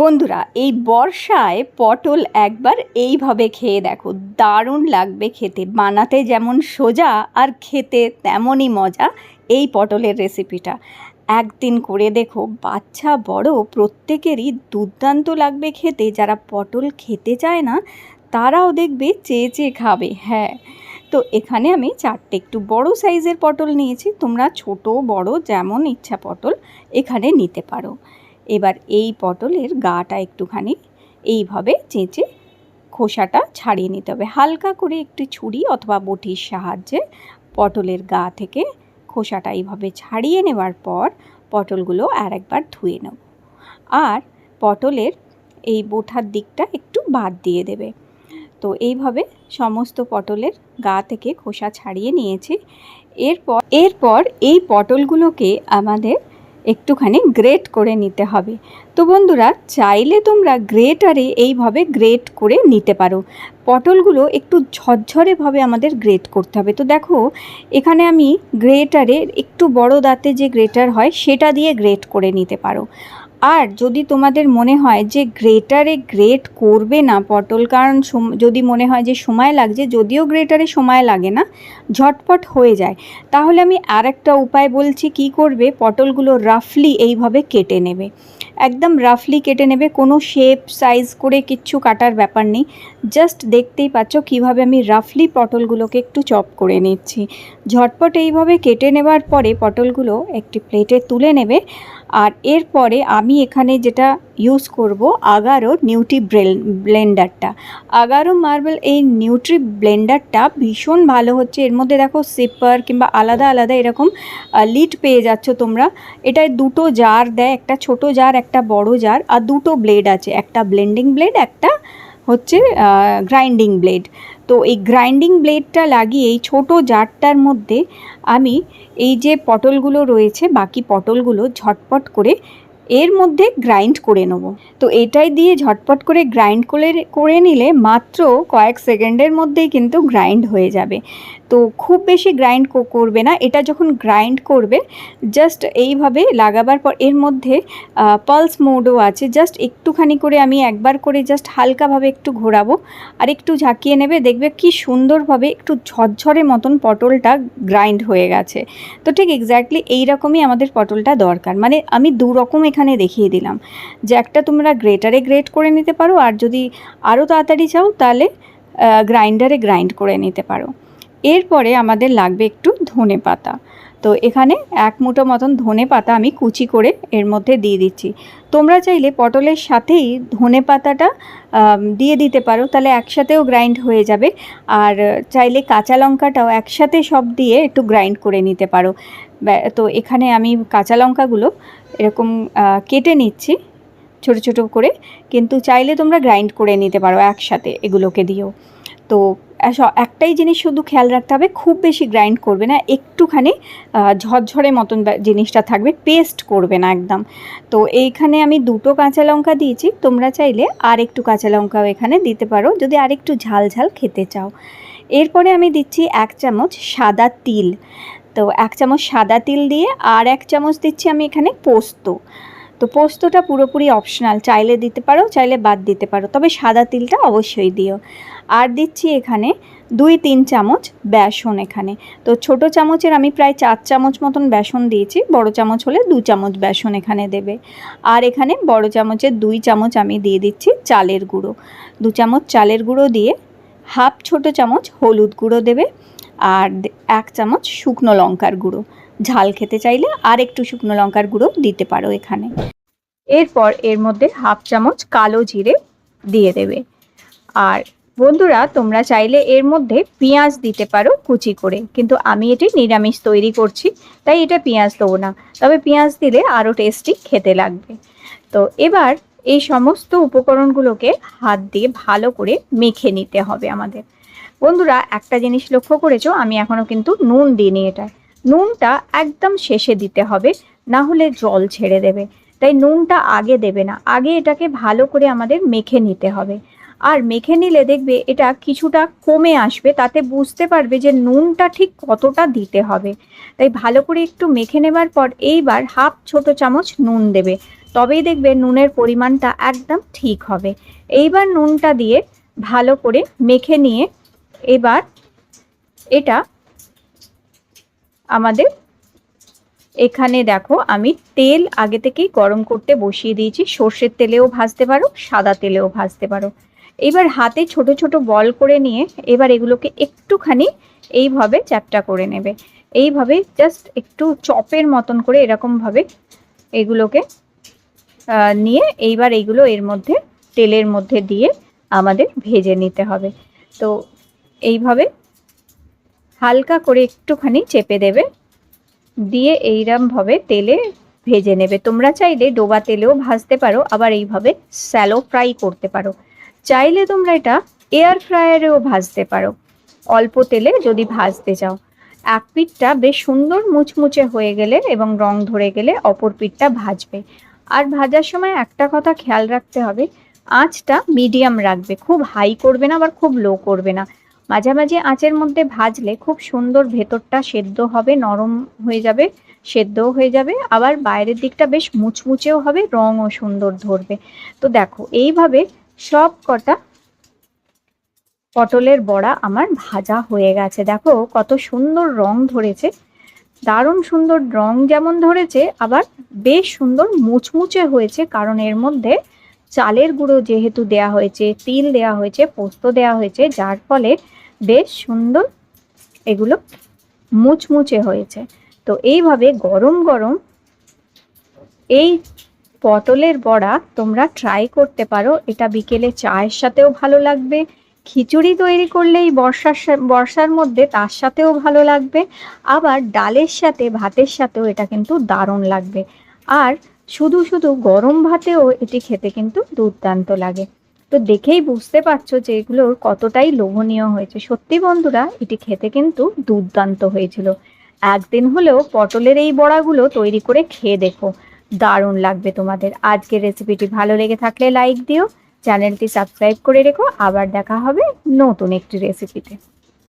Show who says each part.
Speaker 1: বন্ধুরা, এই বর্ষায় পটল একবার এইভাবে খেয়ে দেখো। দারুণ লাগবে খেতে। বানাতে যেমন সোজা আর খেতে তেমনই মজা এই পটলের রেসিপিটা একদিন করে দেখো, বাচ্চা বড়, প্রত্যেকেরই দুর্দান্ত লাগবে খেতে। যারা পটল খেতে চায় না, তারাও দেখবে চেয়ে চেয়ে খাবে হ্যাঁ। তো এখানে আমি চারটে একটু বড় সাইজের পটল নিয়েছি। তোমরা ছোট, বড়, যেমন ইচ্ছা পটল এখানে নিতে পারো। এবার এই পটলের গাটা একটুখানি এইভাবে চেঁচে খোসাটা ছাড়িয়ে নিতে হবে। হালকা করে একটু ছুরি অথবা বটির সাহায্যে পটলের গা থেকে খোসাটা এইভাবে ছাড়িয়ে নেওয়ার পর পটলগুলো আর একবার ধুয়ে নেব। আর পটলের এই বোঠার দিকটা একটু বাদ দিয়ে দেবে। তো এইভাবে সমস্ত পটলের গা থেকে খোসা ছাড়িয়ে নিয়েছি। এরপর এরপর এই পটলগুলোকে আমাদের একটুখানি গ্রেট করে নিতে হবে। তো বন্ধুরা, চাইলে তোমরা গ্রেটারে এইভাবে গ্রেট করে নিতে পারো। পটলগুলো একটু ঝরঝরেভাবে আমাদের গ্রেট করতে হবে। তো দেখো, এখানে আমি গ্রেটারে একটু বড় দাঁতে যে গ্রেটার হয়, সেটা দিয়ে গ্রেট করে নিতে পারো। আর যদি তোমাদের মনে হয় যে গ্রেটারে গ্রেট করবে না পটল, কারণ যদি মনে হয় যে সময় লাগছে, যদিও গ্রেটারে সময় লাগে না, ঝটপট হয়ে যায়। তাহলে আমি আর একটা উপায় বলছি, কি করবে? পটলগুলো রাফলি এইভাবে কেটে নেবে। একদম রাফলি কেটে নেবে, কোনো শেপ, সাইজ করে কিচ্ছু কাটার ব্যাপার নেই। জাস্ট দেখতেই পাচ্ছ কীভাবে আমি রাফলি পটলগুলোকে একটু চপ করে নিচ্ছি। ঝটপট এইভাবে কেটে নেবার পরে পটলগুলো একটি প্লেটে তুলে নেবে। আর এরপরে আমি এখানে যেটা ইউজ করব আগারো নিউট্রি ব্লেন্ডারটা আগারো মার্বেল এই নিউট্রি ব্লেন্ডারটা ভীষণ ভালো হচ্ছে। এর মধ্যে দেখো সিপার কিংবা আলাদা আলাদা এরকম লিড পেয়ে যাচ্ছ তোমরা। এটায় দুটো জার দেয়, একটা ছোট জার একটা বড় জার আর দুটো ব্লেড আছে। একটা ব্লেন্ডিং ব্লেড একটা হচ্ছে গ্রাইন্ডিং ব্লেড তো এই গ্রাইন্ডিং ব্লেডটা লাগিয়ে এই ছোটো জারটার মধ্যে আমি এই যে পটলগুলো রয়েছে, বাকি পটলগুলো ঝটপট করে এর মধ্যে গ্রাইন্ড করে নেব। তো এটাই দিয়ে ঝটপট করে গ্রাইন্ড করে করে নিলে মাত্র কয়েক সেকেন্ডের মধ্যেই কিন্তু গ্রাইন্ড হয়ে যাবে। তো খুব বেশি গ্রাইন্ড করবে না। এটা যখন গ্রাইন্ড করবে জাস্ট এইভাবে লাগাবার পর এর মধ্যে পালস মোডও আছে। জাস্ট একটুখানি করে আমি একবার করে জাস্ট হালকাভাবে একটু ঘোরাবো। আর একটু ঝাঁকিয়ে নেবে, দেখবে কি সুন্দরভাবে একটু ঝরঝরে মতন পটলটা গ্রাইন্ড হয়ে গেছে। তো ঠিক এক্স্যাক্টলি এইরকমই আমাদের পটলটা দরকার। মানে আমি দু রকম এখানে দেখিয়ে দিলাম। যে একটা তোমরা গ্রেটারে গ্রেট করে নিতে পারো, আর যদি আরও তাড়াতাড়ি চাও তাহলে গ্রাইন্ডারে গ্রাইন্ড করে নিতে পারো। এরপরে আমাদের লাগবে একটু ধনে পাতা তো এখানে এক মুঠো মতন ধনে পাতা আমি কুচি করে এর মধ্যে দিয়ে দিচ্ছি। তোমরা চাইলে পটলের সাথেই ধনে পাতাটা দিয়ে দিতে পারো, তাহলে একসাথেও গ্রাইন্ড হয়ে যাবে। আর চাইলে কাঁচা লঙ্কাটাও একসাথে সব দিয়ে একটু গ্রাইন্ড করে নিতে পারো। তো এখানে আমি কাঁচা লঙ্কাগুলো এরকম কেটে নিচ্ছি, ছোট ছোট করে। কিন্তু চাইলে তোমরা গ্রাইন্ড করে নিতে পারো একসাথে এগুলোকে দিয়েও। তো একটাই জিনিস শুধু খেয়াল রাখতে হবে, খুব বেশি গ্রাইন্ড করবে না, একটুখানি ঝরঝরে মতন জিনিসটা থাকবে পেস্ট করবে না একদম। তো এইখানে আমি দুটো কাঁচা লঙ্কা দিয়েছি, তোমরা চাইলে আর একটু কাঁচা লঙ্কাও এখানে দিতে পারো, যদি আর একটু ঝাল ঝাল খেতে চাও। এরপরে আমি দিচ্ছি এক চামচ সাদা তিল। তো এক চামচ সাদা তিল দিয়ে আর এক চামচ দিচ্ছি আমি এখানে পোস্ত। তো পোস্তটা পুরোপুরি অপশনাল চাইলে দিতে পারো, চাইলে বাদ দিতে পারো। তবে সাদা তিলটা অবশ্যই দিও। আর দিচ্ছি এখানে দুই তিন চামচ বেসন এখানে। তো ছোট চামচের আমি প্রায় চার চামচ মতন বেসন দিয়েছি, বড় চামচ হলে দু চামচ বেসন এখানে দেবে। আর এখানে বড় চামচের দুই চামচ আমি দিয়ে দিচ্ছি চালের গুঁড়ো। দু চামচ চালের গুঁড়ো দিয়ে হাফ ছোট চামচ হলুদ গুঁড়ো দেবে। আর এক চামচ শুকনো লঙ্কার গুঁড়ো। ঝাল খেতে চাইলে আর একটু শুকনো লঙ্কার গুঁড়ো দিতে পারো এখানে। এরপর এর মধ্যে হাফ চামচ কালো জিরে দিয়ে দেবে। আর বন্ধুরা, তোমরা চাইলে এর মধ্যে পেঁয়াজ দিতে পারো কুচি করে। কিন্তু আমি এটি নিরামিষ তৈরি করছি, তাই এটা পেঁয়াজ দেবো না। তবে পেঁয়াজ দিলে আরও টেস্টি খেতে লাগবে। তো এবার এই সমস্ত উপকরণগুলোকে হাত দিয়ে ভালো করে মেখে নিতে হবে আমাদের। বন্ধুরা, একটা জিনিস লক্ষ্য করেছ? আমি এখনও কিন্তু নুন দিইনি এটা। নুনটা একদম শেষে দিতে হবে, না হলে জল ছেড়ে দেবে। তাই নুনটা আগে দেবে না। আগে এটাকে ভালো করে আমাদের মেখে নিতে হবে। আর মেখে নিলে দেখবে এটা কিছুটা কমে আসবে, তাতে বুঝতে পারবে যে নুনটা ঠিক কতটা দিতে হবে। তাই ভালো করে একটু মেখে নেবার পর এইবার হাফ ছোট চামচ নুন দেবে। তবেই দেখবে নুনের পরিমাণটা একদম ঠিক হবে। এইবার নুনটা দিয়ে ভালো করে মেখে নিয়ে এবার এটা আমাদের এখানে দেখো, আমি তেল আগে থেকেই গরম করতে বসিয়ে দিয়েছি। সর্ষের তেলেও ভাজতে পারো, সাদা তেলেও ভাজতে পারো। এবার হাতে ছোট ছোট বল করে নিয়ে এবার এগুলোকে একটুখানি এইভাবে চ্যাপটা করে নেবে। এইভাবে জাস্ট একটু চপের মতন করে এরকমভাবে এগুলোকে নিয়ে এইবার এইগুলো এর মধ্যে, তেলের মধ্যে দিয়ে আমাদের ভেজে নিতে হবে। তো এইভাবে হালকা করে একটুখানি চেপে দেবে। দিয়ে এইরমভাবে তেলে ভেজে নেবে। তোমরা চাইলে ডোবা তেলেও ভাজতে পারো, আবার এইভাবে স্যালো ফ্রাই করতে পারো। চাইলে তোমরা এটা এয়ার ফ্রায়ারেও ভাজতে পারো। অল্প তেলে যদি ভাজতে চাও। এক পিঠটা বেশ সুন্দর মুচমুচে হয়ে গেলে এবং রং ধরে গেলে অপর পিঠটা ভাজবে। আর ভাজার সময় একটা কথা খেয়াল রাখতে হবে, আঁচটা মিডিয়াম রাখবে। খুব হাই করবে না, আবার খুব লো করবে না। মাঝামাঝি আঁচের মধ্যে ভাজলে খুব সুন্দর ভেতরটা সেদ্ধ হবে, নরম হয়ে যাবে, সেদ্ধও হয়ে যাবে। আবার বাইরের দিকটা বেশ মুচমুচেও হবে, রঙও সুন্দর ধরবে। তো দেখো, এইভাবে সব কটা পটলের বড়া আমার ভাজা হয়ে গেছে। দেখো, কত সুন্দর রং ধরেছে। দারুণ সুন্দর রং যেমন ধরেছে, আবার বেশ সুন্দর মুচমুচে হয়েছে, কারণ এর মধ্যে চালের গুঁড়ো যেহেতু দেয়া হয়েছে, তিল দেয়া হয়েছে, পোস্ত দেয়া হয়েছে, যার ফলে বেশ সুন্দর এগুলো মুচমুচে হয়েছে। তো এইভাবে গরম গরম এই পটলের বড়া তোমরা ট্রাই করতে পারো। এটা বিকেলে চায়ের সাথেও ভালো লাগবে, খিচুড়ি তৈরি করলে এই বর্ষার বর্ষার মধ্যে তার সাথেও ভালো লাগবে, আবার ডালের সাথে ভাতের সাথেও এটা কিন্তু দারুণ লাগবে। আর শুধু শুধু গরম ভাতেও এটি খেতে কিন্তু দুর্দান্ত লাগে। তো দেখেই বুঝতে পারছ যে এগুলোর কতটাই লোভনীয় হয়েছে। সত্যি বন্ধুরা, এটি খেতে কিন্তু দুর্দান্ত হয়েছিল। একদিন হলেও পটলের এই বড়াগুলো তৈরি করে খেয়ে দেখো। দারুণ লাগবে তোমাদের। আজকের রেসিপিটি ভালো লেগে থাকলে লাইক দিও। চ্যানেলটি সাবস্ক্রাইব করে রেখো। আবার দেখা হবে নতুন একটি রেসিপিতে